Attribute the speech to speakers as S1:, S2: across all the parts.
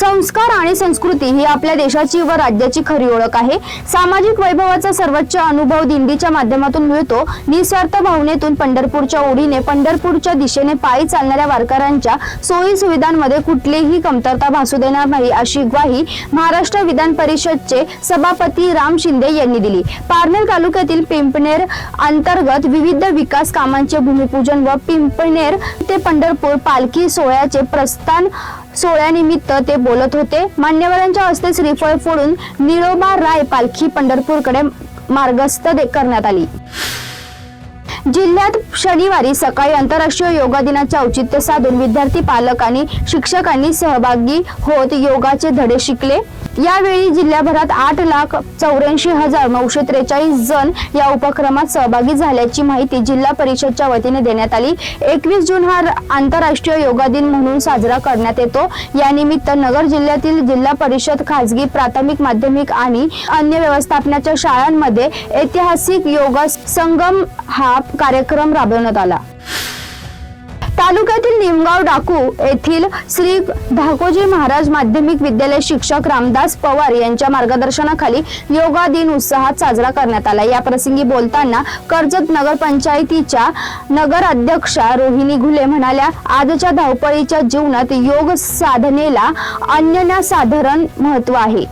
S1: संस्कार आणि संस्कृती ही आपल्या देशाची व राज्याची खरी ओळख आहे. सामाजिक वैभवाचा सर्वोच्च अनुभव दिंडीच्या माध्यमातून मिळतो. निस्वार्थ भावनेतून पंढरपूरच्या ओढीने पंढरपूरच्या दिशेने पायी चालणाऱ्या वारकऱ्यांच्या सोयी सुविधांमध्ये कुठलीही कमतरता भासू देणार नाही अशी ग्वाही महाराष्ट्र विधान परिषदचे सभापती राम शिंदे यांनी दिली. पारनेर तालुक्यातील पिंपणेर अंतर्गत विविध विकास कामांचे भूमिपूजन व पिंपणेर ते पंढरपूर पालखी सोहळ्याचे प्रस्थान सोहळ्यानिमित्त ते बोलत होते. मान्यवरांच्या हस्ते श्रीफळ फोडून निळोबा राय पालखी पंढरपूरकडे मार्गस्थ करण्यात आली. जिल्ह्यात शनिवारी सकाळी आंतरराष्ट्रीय योगा दिनाचे औचित्य साधून विद्यार्थी पालक आणि शिक्षकांनी सहभागी होत योगाचे धडे शिकले. यावेळी जिल्ह्याभरात आठ लाख चौऱ्याऐंशी हजार नऊशे त्रेचाळीस जण या उपक्रमात सहभागी झाल्याची माहिती जिल्हा परिषदच्या वतीने देण्यात आली. एकवीस जून हा आंतरराष्ट्रीय योगा दिन म्हणून साजरा करण्यात येतो. यानिमित्त नगर जिल्ह्यातील जिल्हा परिषद खासगी प्राथमिक माध्यमिक आणि अन्य व्यवस्थापनाच्या शाळांमध्ये ऐतिहासिक योगा संगम हा कार्यक्रम राबवण्यात आला. तालुक्यातील निमगाव डाकू येथील श्री धाकोजी महाराज माध्यमिक विद्यालय शिक्षक रामदास पवार यांच्या मार्गदर्शनाखाली योगा दिन उत्साहात साजरा करण्यात आला. या प्रसंगी बोलताना कर्जत नगरपंचायतीच्या नगर अध्यक्षा रोहिणी घुले म्हणाल्या आजच्या धावपळीच्या जीवनात योग साधनेला अनन्यसाधारण महत्त्व आहे.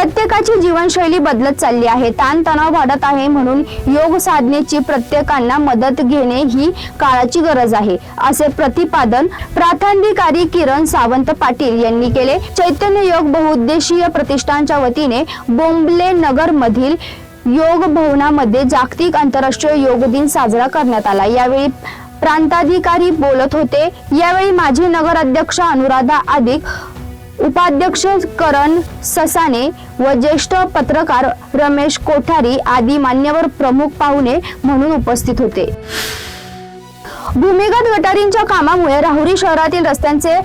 S1: प्रत्येकाची जीवनशैली बदलत चालली आहे. ताणतणाव वाढत आहे म्हणून योग साधनेची प्रत्येकांना मदत घेणे ही काळाची गरज आहे असे प्रतिपादन प्राथाधिकारी किरण सावंत पाटील यांनी केले. चैतन्य योग बहुउद्देशीय प्रतिष्ठानच्या वतीने बोंबले नगर मधील योग भवनामध्ये जागतिक आंतरराष्ट्रीय योग दिन साजरा करण्यात आला. यावेळी प्रांताधिकारी बोलत होते. यावेळी माजी नगराध्यक्ष अनुराधा अधिक उपाध्यक्ष करण ससाने व ज्येष्ठ पत्रकार रमेश कोठारी आदी मान्यवर प्रमुख पाहुणे म्हणून उपस्थित होते. भूमिगत गटारींच्या कामामुळे राहुरी शहरातील रस्त्यांचे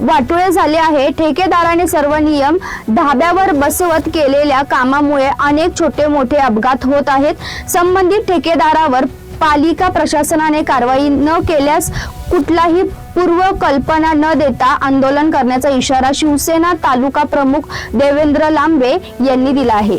S1: वाटोळे झाले आहे. ठेकेदाराने सर्व नियम धाब्यावर बसवत केलेल्या कामामुळे अनेक छोटे मोठे अपघात होत आहेत. संबंधित ठेकेदारावर पालिका प्रशासनाने कारवाई न केल्यास कुठलाही पूर्व कल्पना न देता आंदोलन करण्याचा इशारा शिवसेना तालुका प्रमुख देवेंद्र लांबे यांनी दिला आहे.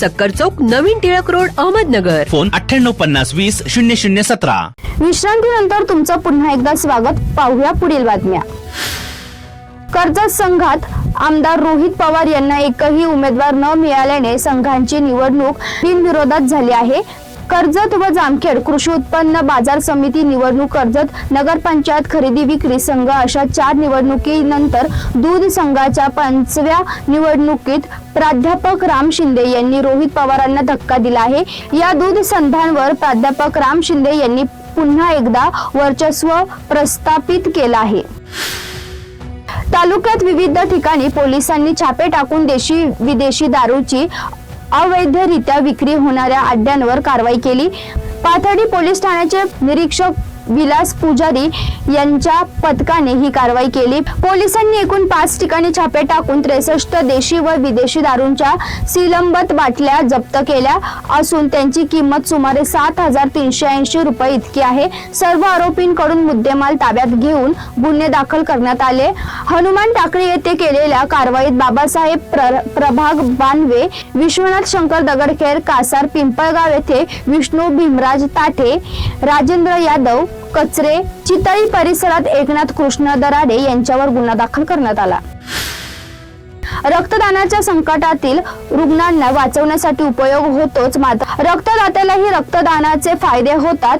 S2: सक्कर चौक नवीन टिळक रोड अहमदनगर.
S3: फोन अठ्ठ्याण्णव पन्नास वीस शून्य शून्य सतरा.
S1: विश्रांतीनंतर तुमचं पुन्हा एकदा स्वागत. पाहूया पुढील बातम्या. कर्जत संघात आमदार रोहित पवार यांना एकही उमेदवार न मिळाल्याने संघांची निवडणूक बिनविरोधात झाली आहे. कर्जत व जामखेड कृषी उत्पन्न बाजार समिती निवडणूक कर्जत नगरपंचायत खरेदी विक्री संघ अशा चार निवडणुकीनंतर दूध संघाच्या पंचव्या निवडणुकीत प्राध्यापक राम शिंदे यांनी रोहित पवारांना धक्का दिला आहे. या दूध संधांवर प्राध्यापक राम शिंदे यांनी पुन्हा एकदा वर्चस्व प्रस्थापित केलं आहे. तालुक्यात विविध ठिकाणी पोलिसांनी छापे टाकून देशी विदेशी दारूची अवैधरित्या विक्री होणाऱ्या अड्ड्यांवर कारवाई केली. पाथर्डी पोलीस ठाण्याचे निरीक्षक विलास पुजारी यांच्या पथकाने ही कारवाई केली. पोलिसांनी एकूण पाच ठिकाणी छापे टाकून त्रेसष्ट देशी व विदेशी दारूंच्या सिलंबत बाटल्या जप्त केल्या असून त्यांची किंमत सुमारे सात हजार तीनशे ऐंशी रुपये इतकी आहे. सर्व आरोपींकडून मुद्देमाल ताब्यात घेऊन गुन्हे दाखल करण्यात आले. हनुमान टाकळी येथे केलेल्या कारवाईत बाबासाहेब प्र- प्रभाग बानवे विश्वनाथ शंकर दगडखेर कासार पिंपळगाव येथे विष्णू भीमराज ताठे राजेंद्र यादव कचरे चितळी परिसरात एकनाथ कृष्ण दराडे यांच्यावर गुन्हा दाखल करण्यात आला. रक्तदानाच्या संकटातील रुग्णांना वाचवण्यासाठी उपयोग होतोच मात्र रक्तदात्यालाही रक्तदानाचे फायदे होतात.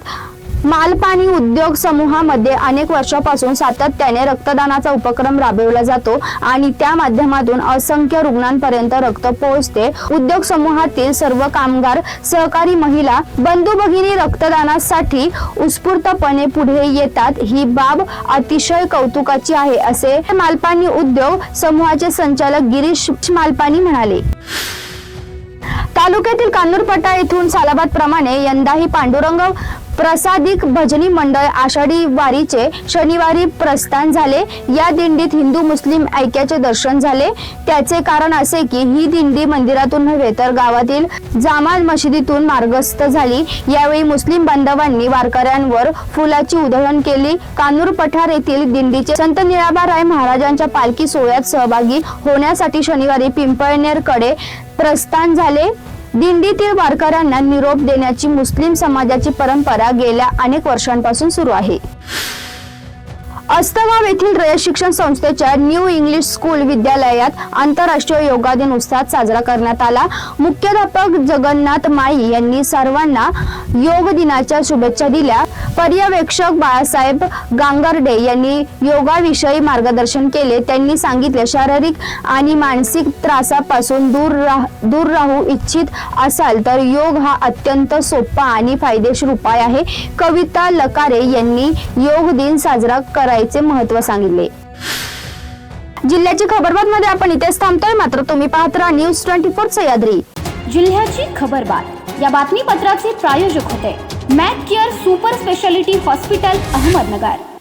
S1: मालपाणी उद्योग समूहामध्ये अनेक वर्षापासून सातत्याने रक्तदानाचा उपक्रम राबवला जातो आणि त्या माध्यमातून असंख्य रुग्णांपर्यंत रक्त पोहोचते. उद्योग समूहातील सर्व कामगार सहकारी महिला बंधू भगिनी रक्तदानासाठी उत्स्फूर्तपणे पुढे येतात. ही बाब अतिशय कौतुकाची आहे असे मालपाणी उद्योग समूहाचे संचालक गिरीश मालपाणी म्हणाले. तालुक्यातील कान्नूरपटा येथून सालाबाद प्रमाणे यंदाही पांडुरंग प्रसादिक भजनी मंडळ आषाढी वारीचे शनिवारी प्रस्थान झाले. या दिंडीत हिंदू मुस्लिम ऐक्याचे दर्शन झाले. त्याचे कारण असे की ही दिंडी मंदिरातून नव्हे तर गावातील जामा मशिदीतून मार्गस्थ झाली. यावेळी मुस्लिम बांधवांनी वारकऱ्यांवर फुलाची उधळण केली. कानूर पठार येथील दिंडीचे संत निळाबा राय महाराजांच्या पालखी सोहळ्यात सहभागी होण्यासाठी शनिवारी पिंपळनेरकडे प्रस्थान झाले. दिंडीतील वारकऱ्यांना निरोप देण्याची मुस्लिम समाजाची परंपरा गेल्या अनेक वर्षांपासून सुरू आहे. अस्तगाव येथील रयत शिक्षण संस्थेच्या न्यू इंग्लिश स्कूल विद्यालयात आंतरराष्ट्रीय योगा दिन उत्साहात साजरा करण्यात आला. मुख्याध्यापक जगन्नाथ माई यांनी सर्वांना योग दिनाच्या शुभेच्छा दिल्या. पर्यवेक्षक बाळासाहेब गांगर्डे यांनी योगाविषयी मार्गदर्शन केले. त्यांनी सांगितले शारीरिक आणि मानसिक त्रासापासून दूर राह दूर राहू इच्छित असाल तर योग हा अत्यंत सोपा आणि फायदेशीर उपाय आहे. कविता लकारे यांनी योग दिन साजरा कराय महत्त्व सांगितले. जिल्ह्याची खबरबात मध्ये आपण इथेच थांबतोय. मात्र तुम्ही पाहत राहा न्यूज ट्वेंटी फोर सह्याद्री
S4: जिल्ह्याची खबरबात. या बातमीपत्राचे प्रायोजक होते Mac Care super speciality hospital Ahmednagar.